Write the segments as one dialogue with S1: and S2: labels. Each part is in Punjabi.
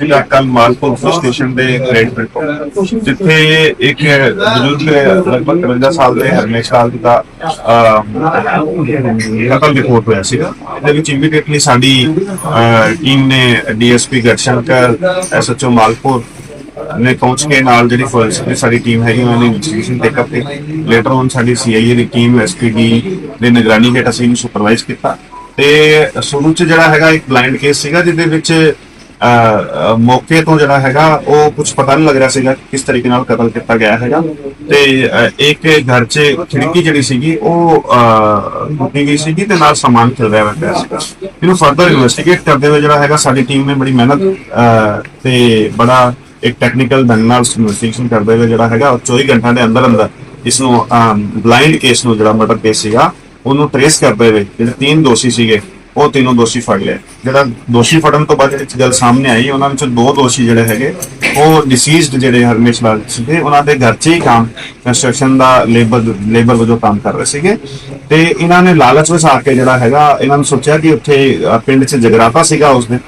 S1: ਜਿਹੜਾ ਕੱਲ ਮਾਲਪੁਰ ਪੁਲਿਸ ਸਟੇਸ਼ਨ ਦੇ ਰੇਡ ਤੋਂ ਜਿੱਥੇ ਇੱਕ ਬਜ਼ੁਰਗ ਲਗਭਗ 53 ਸਾਲ ਦੇ ਹਰਮੇਸ਼ ਲਾਲ ਜੀ ਦਾ ਕਤਲ ਰਿਪੋਰਟ ਹੋਇਆ ਸੀਗਾ। ਇਹਦੇ ਵਿੱਚ ਇਮੀਡੀਏਟਲੀ ਸਾਡੀ ਟੀਮ ਨੇ ਡੀਐਸਪੀ ਗੜਸ਼ੰਕਰ ਐਸਐਚਓ ਮਾਲਪੁਰ ਨੇ ਪਹੁੰਚ ਕੇ ਨਾਲ ਜਿਹੜੀ ਫੋਰੈਂਸਿਕ ਦੀ ਸਾਡੀ ਟੀਮ ਹੈਗੀ ਉਹਨਾਂ ਨੇ ਇਨਵੈਸਟੀਗੇਸ਼ਨ ਟੇਕ ਅਪ ਕੀਤੀ। ਲੇਟਰ ਔਨ ਸਾਡੀ ਸੀਆਈਏ ਦੀ ਟੀਮ ਐਸਪੀਡੀ ਦੇ ਨਿਗਰਾਨੀ ਹੇਠ ਅਸੀਂ ਇਹਨੂੰ ਸੁਪਰਵਾਈਜ਼ ਕੀਤਾ। ਤੇ ਸ਼ੁਰੂ ਚ ਜਿਹੜਾ ਹੈਗਾ ਇੱਕ ਬਲਾਈਂਡ ਕੇਸ ਸੀਗਾ ਜਿਹਦੇ ਵਿੱਚ ਅਹ, ਅਹ, ਮੌਕੇ ਤੋਂ ਜਿਹੜਾ ਹੈਗਾ, ਉਹ ਕੁਝ ਪਤਾ ਨਹੀਂ ਲੱਗ ਰਿਹਾ ਸੀਗਾ ਕਿ ਕਿਸ ਤਰੀਕੇ ਨਾਲ ਕਤਲ ਕੀਤਾ ਗਿਆ ਹੈਗਾ। ਤੇ ਇੱਕ ਘਰ 'ਚ ਖਿੜਕੀ ਜਿਹੜੀ ਸੀਗੀ, ਉਹ ਟੁੱਟੀ ਗਈ ਸੀਗੀ ਤੇ ਨਾਲ ਸਮਾਨ ਖਿਲ ਰਿਹਾ ਪਿਆ ਸੀਗਾ ਇਹਨੂੰ ਫਰਦਰ ਇਨਵੈਸਟੀਗੇਟ ਕਰਦੇ ਹੋਏ ਜਿਹੜਾ ਹੈਗਾ, ਸਾਡੀ ਟੀਮ ਨੇ ਬੜੀ ਮਿਹਨਤ ਤੇ ਬੜਾ ਇੱਕ ਟੈਕਨੀਕਲ ਢੰਗ ਨਾਲ ਇਨਵੈਸਟੀਗੇਸ਼ਨ ਕਰਦੇ ਹੋਏ ਜਿਹੜਾ ਹੈਗਾ, ਉਹ 24 ਘੰਟਿਆਂ ਦੇ ਅੰਦਰ ਅੰਦਰ ਇਸ ਨੂੰ ਬਲਾਈਂਡ ਕੇਸ ਨੂੰ ਜਿਹੜਾ ਮਰਡਰ ਕੇਸ ਸੀਗਾ, ਉਹਨੂੰ ਟ੍ਰੇਸ ਕਰਦੇ ਹੋਏ ਜਿਹੜੇ ਤਿੰਨ ਦੋਸ਼ੀ ਸੀਗੇ ਉਹ ਤਿੰਨੋਂ ਦੋਸ਼ੀ ਫੜ ਲਏ। ਜਿਹੜਾ ਦੋਸ਼ੀ ਫੜਨ ਤੋਂ ਬਾਅਦ ਜਿਹੜੀ ਗੱਲ ਸਾਹਮਣੇ ਆਈ, ਉਹਨਾਂ ਵਿੱਚੋਂ ਦੋ ਦੋਸ਼ੀ ਜਿਹੜੇ ਹੈਗੇ, ਉਹ ਡਿਸੀਜ਼ਡ ਜਿਹੜੇ ਹਰਮੇਸ਼ ਲਾਲ ਸੀਗੇ, ਉਹਨਾਂ ਦੇ ਘਰ 'ਚ ਹੀ ਕੰਮ ਕੰਸਟਰਕਸ਼ਨ ਦਾ ਲੇਬਰ ਲੇਬਰ ਵਜੋਂ ਕੰਮ ਕਰ ਰਹੇ ਸੀਗੇ। ਤੇ ਇਹਨਾਂ ਨੇ ਲਾਲਚ ਵਿੱਚ ਆ ਕੇ ਜਿਹੜਾ ਹੈਗਾ, ਇਹਨਾਂ ਨੂੰ ਸੋਚਿਆ ਕਿ ਉੱਥੇ ਪਿੰਡ 'ਚ ਜਗਰਾਤਾ ਸੀਗਾ ਉਸ ਦਿਨ,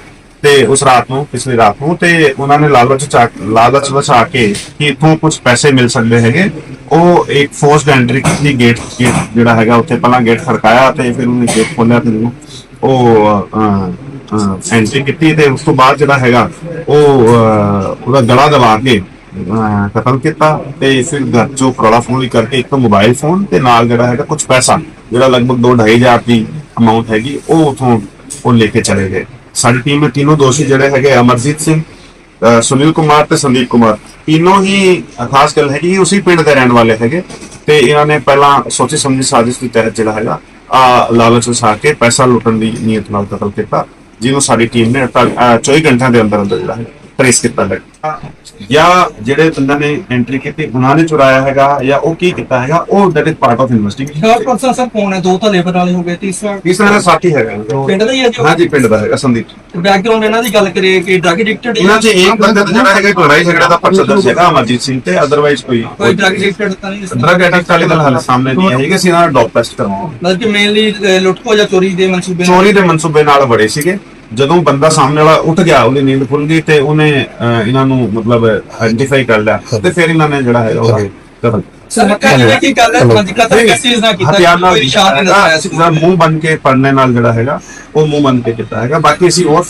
S1: ਤੇ ਉਸ ਰਾਤ ਨੂੰ, ਪਿਛਲੀ ਰਾਤ ਨੂੰ, ਤੇ ਉਹਨਾਂ ਨੇ ਲਾਲਚ ਲਾਲਚ ਵਿੱਚ ਆ ਕੇ ਕਿ ਇਥੋਂ ਕੁਝ ਪੈਸੇ ਮਿਲ ਸਕਦੇ ਹੈਗੇ। ਉਹ ਇੱਕ ਫੋਰਸਡ ਐਂਟਰੀ ਕੀਤੀ ਗੇਟ ਜਿਹੜਾ ਹੈਗਾ, ਉੱਥੇ ਪਹਿਲਾਂ ਗੇਟ ਖੜਕਾਇਆ ਤੇ ਫਿਰ ਉਹਨੇ ਗੇਟ ਖੋਲਿਆ ਤੇ ਉਹ ਐਂਟਰੀ ਕੀਤੀ ਤੇ ਉਸ ਤੋਂ ਬਾਅਦ ਜਿਹੜਾ ਹੈਗਾ, ਉਹ ਉਹਦਾ ਗਲਾ ਦਬਾ ਕੇ ਕਤਲ ਕੀਤਾ ਤੇ ਫਿਰ ਘਰ ਚੋਂ ਕੜਾ ਫੋਨ ਵੀ ਕਰਕੇ ਇੱਕ ਮੋਬਾਈਲ ਫੋਨ ਤੇ ਨਾਲ ਜਿਹੜਾ ਹੈਗਾ ਕੁਝ ਪੈਸਾ, ਜਿਹੜਾ ਲਗਭਗ 2.5 ਦੀ ਅਮਾਉਂਟ ਹੈਗੀ, ਉਹ ਉਥੋਂ ਉਹ ਲੈ ਕੇ ਚਲੇ ਗਏ। ਸਾਡੀ ਟੀਮ ਦੇ ਤਿੰਨੋਂ ਦੋਸ਼ੀ ਜਿਹੜੇ ਹੈਗੇ ਅਮਰਜੀਤ ਸਿੰਘ ਸੁਨੀਲ ਕੁਮਾਰ ਤੇ ਸੰਦੀਪ ਕੁਮਾਰ। ਤਿੰਨੋਂ ਹੀ ਖਾਸ ਗੱਲ ਹੈਗੀ ਉਸੇ ਪਿੰਡ ਦੇ ਰਹਿਣ ਵਾਲੇ ਹੈਗੇ ਤੇ ਇਹਨਾਂ ਨੇ ਪਹਿਲਾਂ ਸੋਚੀ ਸਮਝੀ ਸਾਜ਼ਿਸ਼ ਦੇ ਤਹਿਤ ਜਿਹੜਾ ਹੈਗਾ ਆ ਲਾਲਚ ਵਸਾ ਕੇ ਪੈਸਾ ਲੁੱਟਣ ਦੀ ਨੀਅਤ ਨਾਲ ਕਤਲ ਕੀਤਾ ਜਿਹਨੂੰ ਸਾਡੀ ਟੀਮ ਨੇ ਤਾਂ, 24 ਘੰਟਿਆਂ ਦੇ ਅੰਦਰ ਅੰਦਰ ਜਿਹੜਾ ਹੈ ਟ੍ਰੇਸ ਕੀਤਾ ਹੈ। ਜਾਂ ਜਿਹੜੇ ਬੰਦਾ ਨੇ ਐਂਟਰੀ ਕੀਤੀ ਉਹਨਾਂ ਨੇ ਚੁਰਾਇਆ ਹੈਗਾ ਜਾਂ ਉਹ ਕੀ ਕੀਤਾ ਹੈਗਾ ਉਹ that is part of
S2: third
S1: investigation
S2: person sir ਕੌਣ ਹੈ? ਦੋ ਤਾਂ ਲੇਬਰ ਵਾਲੇ ਹੋ ਗਏ ਤੀਸਰਾ?
S1: ਤੀਸਰਾ ਦਾ ਸਾਥੀ ਹੈਗਾ।
S2: ਪਿੰਡ ਦਾ ਹੀ ਹੈ ਜੋ
S1: ਹਾਂਜੀ ਪਿੰਡ ਦਾ ਹੈਗਾ ਸੰਦੀਪ।
S2: ਬੈਕਗ੍ਰਾਉਂਡ ਇਹਨਾਂ ਦੀ ਗੱਲ ਕਰੀਏ ਕਿ ਡਰਗ ਐਡਿਕਟਡ
S1: ਇਹਨਾਂ 'ਚ ਇੱਕ ਬੰਦਾ ਤਾਂ ਜਿਹੜਾ ਹੈਗਾ ਲੜਾਈ ਝਗੜਾ ਦਾ ਪਰਚਾ ਦਰਜ ਹੈਗਾ ਅਮਰਜੀਤ ਸਿੰਘ ਤੇ ਅਦਰਵਾਈਜ਼ ਕੋਈ
S2: ਕੋਈ ਡਰਗ ਐਡਿਕਟਡ ਤਾਂ ਨਹੀਂ?
S1: ਡਰਗ ਐਡਿਕਟ ਵਾਲੀ ਗੱਲ ਹਾਲੇ ਸਾਹਮਣੇ ਨਹੀਂ ਆਈ ਕਿ ਅਸੀਂ ਇਹਨਾਂ ਦਾ ਡੌਪ ਟੈਸਟ ਕਰਾਂਗੇ
S2: ਮਤਲਬ ਕਿ ਮੇਨਲੀ ਲੁੱਟਖੋ ਜਾਂ ਚੋਰੀ ਦੇ ਮਨਸੂਬੇ
S1: ਚੋਰੀ ਦੇ ਮਨਸੂਬੇ ਨਾਲ ਬੜੇ ਸੀਗੇ। ਜਦੋਂ ਬੰਦਾ ਸਾਹਮਣੇ ਵਾਲਾ ਉੱਠ ਗਿਆ ਉਹਦੀ ਨੀਂਦ ਖੁੱਲ ਗਈ ਤੇ ਉਹਨੇ ਇਹਨਾਂ ਨੂੰ ਮਤਲਬ ਆਇਡੈਂਟੀਫਾਈ ਕਰ ਲਿਆ ਤੇ ਫਿਰ ਇਹਨਾਂ ਨੇ ਜਿਹੜਾ ਹੈ। ਉਹ ਕਤਲ ਮੂੰਹ ਬਨ ਕੇ ਪੜਨੇ ਨਾਲ ਜਿਹੜਾ ਹੈਗਾ ਉਹ ਮੂੰਹ ਬਨ ਕੇ ਕੀਤਾ ਹੈਗਾ ਬਾਕੀ ਅਸੀਂ ਹੋਰ